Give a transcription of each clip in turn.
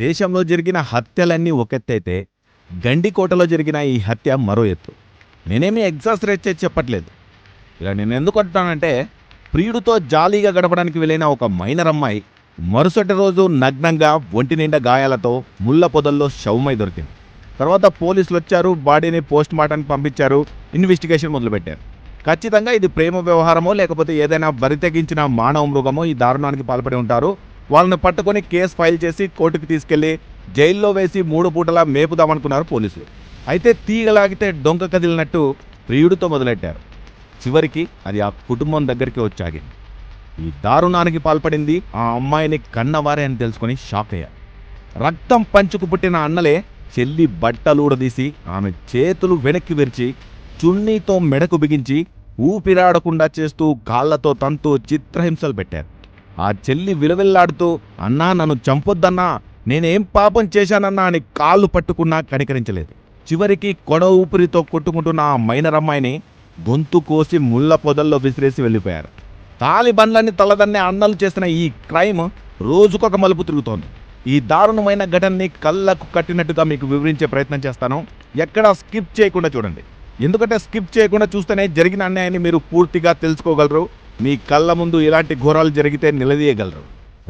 దేశంలో జరిగిన హత్యలన్నీ ఒకెత్తైతే గండికోటలో జరిగిన ఈ హత్య మరో ఎత్తు. నేనేమి ఎగ్జాస్ట్రేట్ చేసి చెప్పట్లేదు. ఇలా నేను ఎందుకు అంటానంటే ప్రియుడితో జాలీగా గడపడానికి వెళ్ళిన ఒక మైనర్ అమ్మాయి మరుసటి రోజు నగ్నంగా ఒంటి నిండా గాయాలతో ముళ్ళ పొదల్లో శవమై దొరికింది. తర్వాత పోలీసులు వచ్చారు బాడీని పోస్ట్ మార్టానికి పంపించారు ఇన్వెస్టిగేషన్ మొదలుపెట్టారు. ఖచ్చితంగా ఇది ప్రేమ వ్యవహారమో లేకపోతే ఏదైనా బరితెగించిన మానవ మృగమో ఈ దారుణానికి పాల్పడి ఉంటారు. వాళ్ళని పట్టుకొని కేసు ఫైల్ చేసి కోర్టుకు తీసుకెళ్ళి జైల్లో వేసి మూడు పూటలా మేపుదామనుకున్నారు పోలీసులు. అయితే తీగలాగితే డొంక కదిలినట్టు ప్రియుడితో మొదలెట్టారు. చివరికి అది ఆ కుటుంబం దగ్గరికి వచ్చాగింది ఈ దారుణానికి పాల్పడింది ఆ అమ్మాయిని కన్నవారే అని తెలుసుకొని షాక్ అయ్యారు. రక్తం పంచుకు పుట్టిన అన్నలే చెల్లి బట్టలూడదీసి ఆమె చేతులు వెనక్కి విరిచి చున్నీతో మెడకు బిగించి ఊపిరాడకుండా చేస్తూ కాళ్ళతో తంతు చిత్రహింసలు పెట్టారు. ఆ చెల్లి విలవిల్లాడుతూ అన్నా నన్ను చంపొద్దన్నా నేనేం పాపం చేశానన్నా అని కాళ్ళు పట్టుకున్నా కనికరించలేదు. చివరికి కొడ ఊపిరితో కొట్టుకుంటున్న ఆ మైనరమ్మాయిని గొంతు కోసి ముళ్ళ పొదల్లో విసిరేసి వెళ్ళిపోయారు. తాలిబన్లన్నీ తలదన్నే అన్నలు చేసిన ఈ క్రైమ్ రోజుకొక మలుపు తిరుగుతోంది. ఈ దారుణమైన ఘటనని కళ్ళకు కట్టినట్టుగా మీకు వివరించే ప్రయత్నం చేస్తాను. ఎక్కడా స్కిప్ చేయకుండా చూడండి. ఎందుకంటే స్కిప్ చేయకుండా చూస్తేనే జరిగిన అన్యాయాన్ని మీరు పూర్తిగా తెలుసుకోగలరు. మీ కళ్ళ ముందు ఇలాంటి ఘోరాలు జరిగితే నిలదీయగలరు.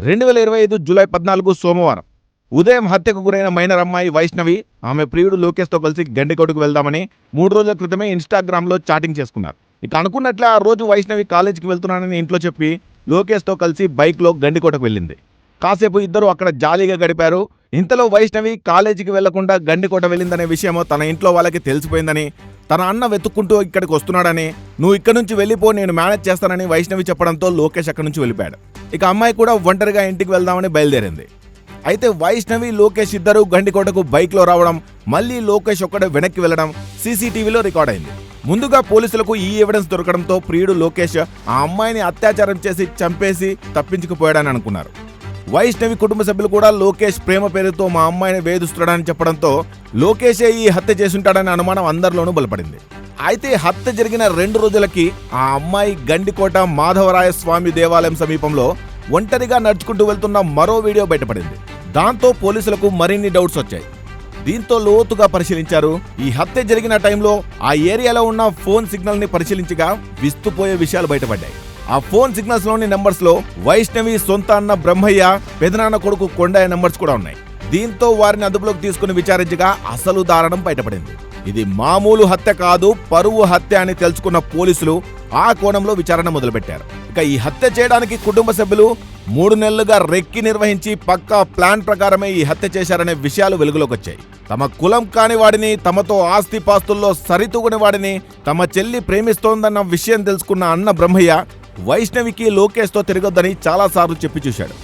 రెండు వేల ఇరవై ఐదు జూలై పద్నాలుగు సోమవారం ఉదయం హత్యకు గురైన మైనర్ అమ్మాయి వైష్ణవి ఆమె ప్రియుడు లోకేష్తో కలిసి గండికోటకు వెళ్దామని మూడు రోజుల క్రితమే ఇన్స్టాగ్రామ్లో చాటింగ్ చేసుకున్నారు. ఇక అనుకున్నట్లే ఆ రోజు వైష్ణవి కాలేజీకి వెళ్తున్నానని ఇంట్లో చెప్పి లోకేష్తో కలిసి బైక్లో గండికోటకు వెళ్ళింది. కాసేపు ఇద్దరు అక్కడ జాలీగా గడిపారు. ఇంతలో వైష్ణవి కాలేజీకి వెళ్ళకుండా గండికోట వెళ్ళిందనే విషయమో తన ఇంట్లో వాళ్ళకి తెలిసిపోయిందని తన అన్న వెతుక్కుంటూ ఇక్కడికి వస్తున్నాడని నువ్వు ఇక్కడి నుంచి వెళ్ళిపో నేను మేనేజ్ చేస్తానని వైష్ణవి చెప్పడంతో లోకేష్ అక్కడి నుంచి వెళ్ళిపోయాడు. ఇక అమ్మాయి కూడా ఒంటరిగా ఇంటికి వెళ్దామని బయలుదేరింది. అయితే వైష్ణవి లోకేష్ ఇద్దరు గండికోటకు బైక్లో రావడం మళ్ళీ లోకేష్ ఒక్కడే వెనక్కి వెళ్ళడం సీసీటీవీలో రికార్డ్ అయింది. ముందుగా పోలీసులకు ఈ ఎవిడెన్స్ దొరకడంతో ప్రియుడు లోకేష్ ఆ అమ్మాయిని అత్యాచారం చేసి చంపేసి తప్పించుకుపోయాడని అనుకున్నారు. వైష్ణవి కుటుంబ సభ్యులు కూడా లోకేష్ ప్రేమ పేరుతో మా అమ్మాయిని వేధిస్తున్నాడని చెప్పడంతో లోకేషే ఈ హత్య చేసుంటాడనే అనుమానం అందరిలోనూ బలపడింది. అయితే హత్య జరిగిన రెండు రోజులకి ఆ అమ్మాయి గండికోట మాధవరాయ స్వామి దేవాలయం సమీపంలో ఒంటరిగా నడుచుకుంటూ వెళ్తున్న మరో వీడియో బయటపడింది. దాంతో పోలీసులకు మరిన్ని డౌట్స్ వచ్చాయి. దీంతో లోతుగా పరిశీలించారు. ఈ హత్య జరిగిన టైంలో ఆ ఏరియాలో ఉన్న ఫోన్ సిగ్నల్ని పరిశీలించగా విస్తుపోయే విషయాలు బయటపడ్డాయి. ఆ ఫోన్ సిగ్నల్స్లోని నెంబర్స్లో వైష్ణవి సొంత అన్న బ్రహ్మయ్య పెదనాన్న కొడుకు కొండయ్య నెంబర్స్ కూడా ఉన్నాయి. దీంతో వారిని అదుపులోకి తీసుకుని విచారించగా అసలు దారుణం బయటపడింది. ఇది మామూలు హత్య కాదు పరువు హత్య అని తెలుసుకున్న పోలీసులు ఆ కోణంలో విచారణ మొదలుపెట్టారు. ఇక ఈ హత్య చేయడానికి కుటుంబ సభ్యులు మూడు నెలలుగా రెక్కి నిర్వహించి పక్కా ప్లాన్ ప్రకారమే ఈ హత్య చేశారనే విషయాలు వెలుగులోకి వచ్చాయి. తమ కులం కాని వాడిని తమతో ఆస్తి పాస్తుల్లో సరితూగుని వాడిని తమ చెల్లి ప్రేమిస్తోందన్న విషయం తెలుసుకున్న అన్న బ్రహ్మయ్య వైష్ణవికి లోకేష్తో తిరగొద్దని చాలాసార్లు చెప్పి చూశాడు.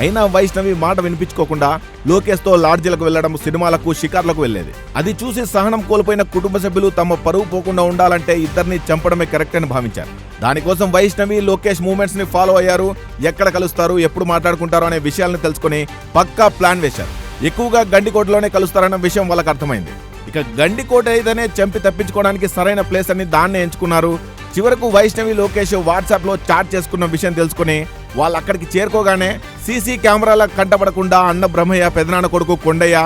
అయినా వైష్ణవి మాట వినిపించుకోకుండా లోకేష్తో లాడ్జీలకు వెళ్ళడం సినిమాలకు షికార్లకు వెళ్ళేది అది చూసి సహనం కోల్పోయిన కుటుంబ సభ్యులు తమ పరువు పోకుండా ఉండాలంటే ఇద్దరిని చంపడమే కరెక్ట్ అని భావించారు. దానికోసం వైష్ణవి లోకేష్ మూమెంట్స్ని ఫాలో అయ్యారు. ఎక్కడ కలుస్తారు ఎప్పుడు మాట్లాడుకుంటారు అనే విషయాలను తెలుసుకుని పక్కా ప్లాన్ వేశారు. ఎక్కువగా గండికోటలోనే కలుస్తారన్న విషయం వాళ్ళకి అర్థమైంది. ఇక గండికోట అయితేనే చంపి తప్పించుకోవడానికి సరైన ప్లేస్ అని దాన్నే ఎంచుకున్నారు చివరకు వైష్ణవి లోకేష్ వాట్సాప్లో చాట్ చేసుకున్న విషయం తెలుసుకుని వాళ్ళు అక్కడికి చేరుకోగానే సీసీ కెమెరాల కంటపడకుండా అన్న బ్రహ్మయ్య పెదనాన్న కొడుకు కొండయ్య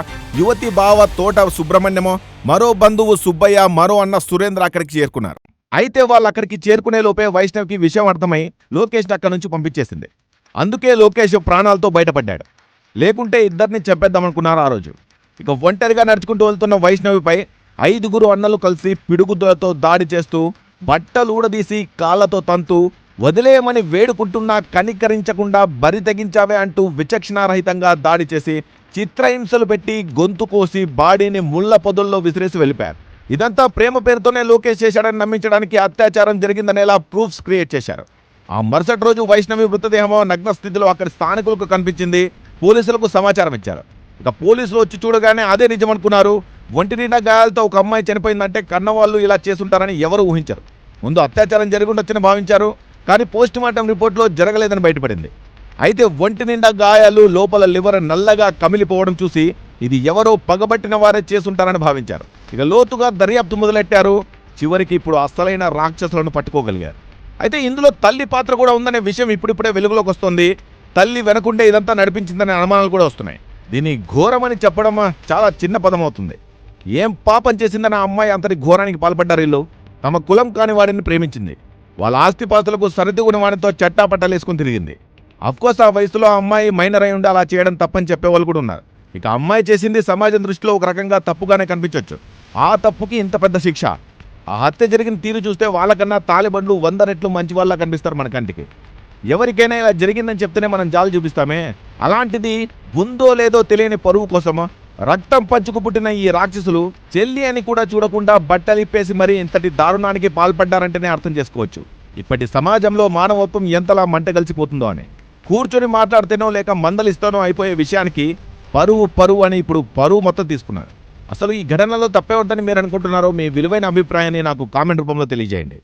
యువతి బావ తోట సుబ్రహ్మణ్యమో మరో బంధువు సుబ్బయ్య మరో అన్న సురేంద్ర అక్కడికి చేరుకున్నారు. అయితే వాళ్ళు అక్కడికి చేరుకునే లోపే వైష్ణవికి విషయం అర్థమై లోకేష్ అక్కడి నుంచి పంపించేసింది. అందుకే లోకేష్ ప్రాణాలతో బయటపడ్డాడు. లేకుంటే ఇద్దరిని చెప్పేద్దామనుకున్నారు ఆ రోజు. ఇక ఒంటరిగా నడుచుకుంటూ వెళ్తున్న వైష్ణవిపై ఐదుగురు అన్నలు కలిసి పిడుగుదలతో దాడి చేస్తూ బట్టలు ఊడదీసి కాళ్ళతో తంతు వదిలేయమని వేడుకుంటున్నా కనికరించకుండా బరి తెగించావే అంటూ విచక్షణారహితంగా దాడి చేసి చిత్రహింసలు పెట్టి గొంతు కోసి బాడీని ముళ్ళ పొదల్లో విసిరేసి వెళ్ళిపోయారు. ఇదంతా ప్రేమ పేరుతోనే లోకేష్ చేశాడని నమ్మించడానికి అత్యాచారం జరిగిందనేలా ప్రూఫ్స్ క్రియేట్ చేశారు. ఆ మరుసటి రోజు వైష్ణవి మృతదేహమో నగ్న స్థితిలో అక్కడి స్థానికులకు కనిపించింది పోలీసులకు సమాచారం ఇచ్చారు. ఇక పోలీసులు వచ్చి చూడగానే అదే నిజం ఒంటినిండా గాయాలతో ఒక అమ్మాయి చనిపోయిందంటే కన్నవాళ్ళు ఇలా చేసుంటారని ఎవరు ఊహించరు. ముందు అత్యాచారం జరిగి ఉండొచ్చని భావించారు కానీ పోస్ట్ మార్టం రిపోర్ట్లో జరగలేదని బయటపడింది. అయితే ఒంటి నిండా గాయాలు లోపల లివర్ నల్లగా కమిలిపోవడం చూసి ఇది ఎవరో పగబట్టిన వారే చేసుంటారని భావించారు. ఇక లోతుగా దర్యాప్తు మొదలెట్టారు చివరికి ఇప్పుడు అసలైన రాక్షసులను పట్టుకోగలిగారు. అయితే ఇందులో తల్లి పాత్ర కూడా ఉందనే విషయం ఇప్పుడిప్పుడే వెలుగులోకి వస్తుంది. తల్లి వెనకుండే ఇదంతా నడిపించిందనే అనుమానాలు కూడా వస్తున్నాయి. దీని ఘోరమని చెప్పడం చాలా చిన్న పదం అవుతుంది. ఏం పాపం చేసిందని ఆ అమ్మాయి అంతటి ఘోరానికి పాల్పడ్డారు వీళ్ళు? తమ కులం కాని వాడిని ప్రేమించింది. వాళ్ళ ఆస్తిపాస్తులకు సరిదిగుని వాడితో చట్టా పట్టాలేసుకుని తిరిగింది. అఫ్కోర్స్ ఆ వయసులో ఆ అమ్మాయి మైనర్ అయి ఉండి అలా చేయడం తప్పని చెప్పేవాళ్ళు కూడా ఉన్నారు. ఇక అమ్మాయి చేసింది సమాజం దృష్టిలో ఒక రకంగా తప్పుగానే కనిపించవచ్చు ఆ తప్పుకి ఇంత పెద్ద శిక్ష? ఆ హత్య జరిగిన తీరు చూస్తే వాళ్ళకన్నా తాలిబండ్లు వంద రెట్లు మంచి వాళ్ళ కనిపిస్తారు మన కంటికి. ఎవరికైనా ఇలా జరిగిందని చెప్తేనే మనం జాలు చూపిస్తామే? అలాంటిది ఉందో లేదో తెలియని పరువు కోసమా? రక్తం పంచుకు పుట్టిన ఈ రాక్షసులు చెల్లి అని కూడా చూడకుండా బట్టలిప్పేసి మరీ ఇంతటి దారుణానికి పాల్పడ్డారంటేనే అర్థం చేసుకోవచ్చు. ఇప్పటి సమాజంలో మానవత్వం ఎంతలా మంట కలిసిపోతుందో అని. కూర్చొని మాట్లాడితేనో లేక మందలిస్తానో అయిపోయే విషయానికి పరువు పరువు అని ఇప్పుడు పరువు మొత్తం తీసుకున్నారు. అసలు ఈ ఘటనలో తప్పే ఉందని మీరు అనుకుంటున్నారో మీ విలువైన అభిప్రాయాన్ని నాకు కామెంట్ రూపంలో తెలియజేయండి.